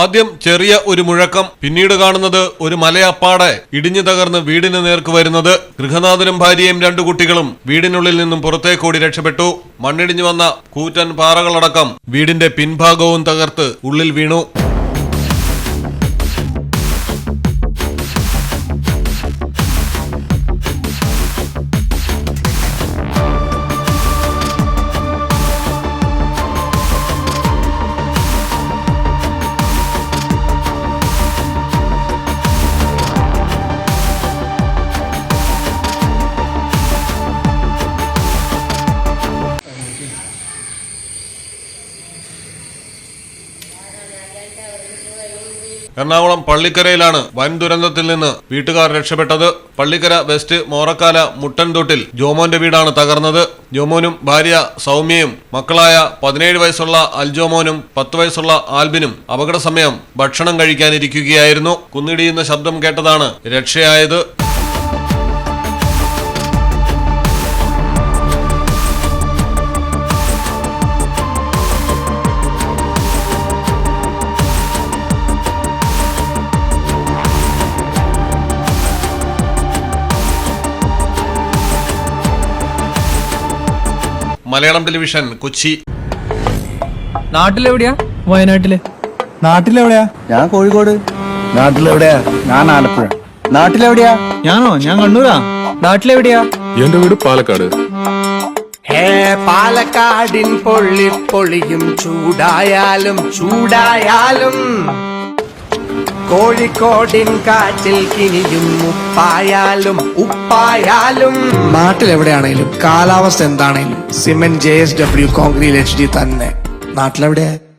ആദ്യം ചെറിയ ഒരു മുഴക്കം പിന്നീട് കാണുന്നത് ഒരു മലയപ്പാടെ ഇടിഞ്ഞു തകർന്ന് വീടിന് നേർക്ക് വരുന്നത് ഗൃഹനാഥനും ഭാര്യയും രണ്ടു കുട്ടികളും വീടിനുള്ളിൽ നിന്നും പുറത്തേക്കോടി രക്ഷപ്പെട്ടു. മണ്ണിടിഞ്ഞു വന്ന കൂറ്റൻ പാറകളടക്കം വീടിന്റെ പിൻഭാഗവും തകർത്ത് ഉള്ളിൽ വീണു. എറണാകുളം പള്ളിക്കരയിലാണ് വൻ ദുരന്തത്തിൽ നിന്ന് വീട്ടുകാർ രക്ഷപ്പെട്ടത്. പള്ളിക്കര വെസ്റ്റ് മോറക്കാല മുട്ടൻതൊട്ടിൽ ജോമോന്റെ വീടാണ് തകർന്നത്. ജോമോനും ഭാര്യ സൗമ്യയും മക്കളായ പതിനേഴ് വയസ്സുള്ള അൽജോമോനും പത്ത് വയസ്സുള്ള ആൽബിനും അപകട സമയം ഭക്ഷണം കഴിക്കാനിരിക്കുകയായിരുന്നു. കുന്നിടിയുന്ന ശബ്ദം കേട്ടതാണ് രക്ഷയായത്. മലയാളം ടെലിവിഷൻ കൊച്ചി. നാട്ടിലെവിടെയാ? വയനാട്ടിൽ. നാട്ടിലെവിടെയാ? ഞാൻ കോഴിക്കോട്. നാട്ടിലെവിടെയാ? ഞാൻ ആലപ്പുഴ. നാട്ടിലെവിടെയാ? ഞാനോ? ഞാൻ കണ്ണൂരാ. നാട്ടിലെവിടെയാ? എന്റെ വീട് പാലക്കാട്. ഹേ പാലക്കാടിൻ പൊള്ളി പൊളിയും ചൂടായാലും ചൂടായാലും. കോഴിക്കോടിൻ കാറ്റിൽ കിനിയും ഉപ്പായാലും ഉപ്പായാലും. നാട്ടിലെവിടെയാണേലും കാലാവസ്ഥ എന്താണേലും cement J S W concrete H D തന്നെ. നാട്ടിലെവിടെയാ?